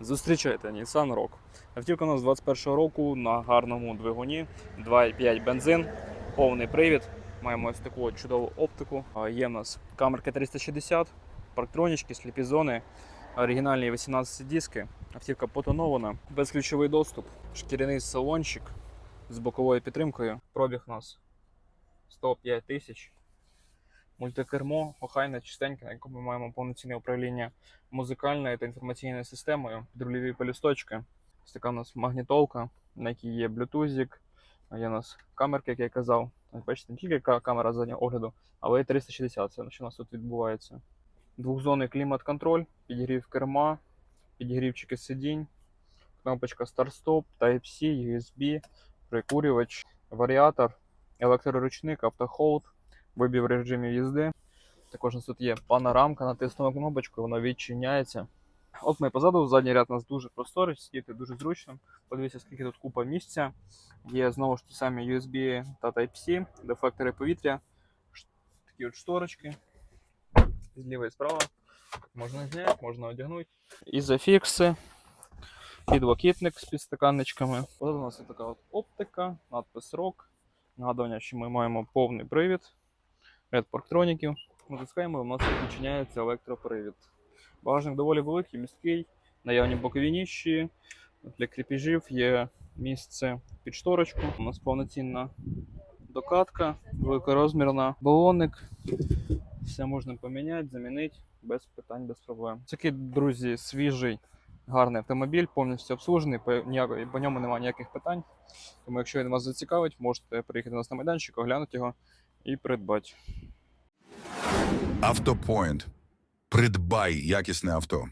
Зустрічайте Nissan Rogue. Автівка у нас 21 року на гарному двигуні, 2,5 бензин, повний привід. Маємо ось таку чудову оптику. Є в нас камерка 360, парктронічки, сліпізони, оригінальні 18 диски. Автівка потонована, безключовий доступ, шкіряний салончик з боковою підтримкою. Пробіг у нас 105 тисяч. Мультикермо, охайне, чистеньке, на якому ми маємо повноцінне управління музикальною та інформаційною системою, підрульові полісточки. Ось така у нас магнітолка, на якій є блютузик, є у нас камерки, як я казав. Бачите, не тільки ка- камера заднього огляду, але й 360, це що у нас тут відбувається. Двохзонний клімат-контроль, підігрів керма, підігрівчики сидінь, кнопочка старт-стоп, Type-C, USB, прикурювач, варіатор, електроручник, автохолд, вибір режимів їзди. Також у нас тут є панорамка, натиснула кнопочку, вона відчиняється. От ми позаду, задній ряд у нас дуже просторий, сидіти дуже зручно. Подивіться, скільки тут купа місця. Є знову ж ті самі USB та Type-C, дефлектори повітря, такі от шторочки. Зліва і справа. Можна зняти, можна одягнути. Ізофікси, підлокітник з підстаканничками. Позаду у нас є така от оптика, надпис ROC. Нагадування, що ми маємо повний привід, парктроніків. Натискаємо, у нас відчиняється електропривід. Багажник доволі великий, місткий, наявні бокові ніщі. Для кріпіжів є місце під шторочку. У нас повноцінна докатка, великорозмірна, балоник. Все можна поміняти, замінити без питань, без проблем. Такий, друзі, свіжий, гарний автомобіль, повністю обслужений, по, ніякої- по ньому немає ніяких питань. Тому, якщо він вас зацікавить, можете приїхати до нас на майданчик, оглянути його і придбати. Автопоінт. Придбай якісне авто.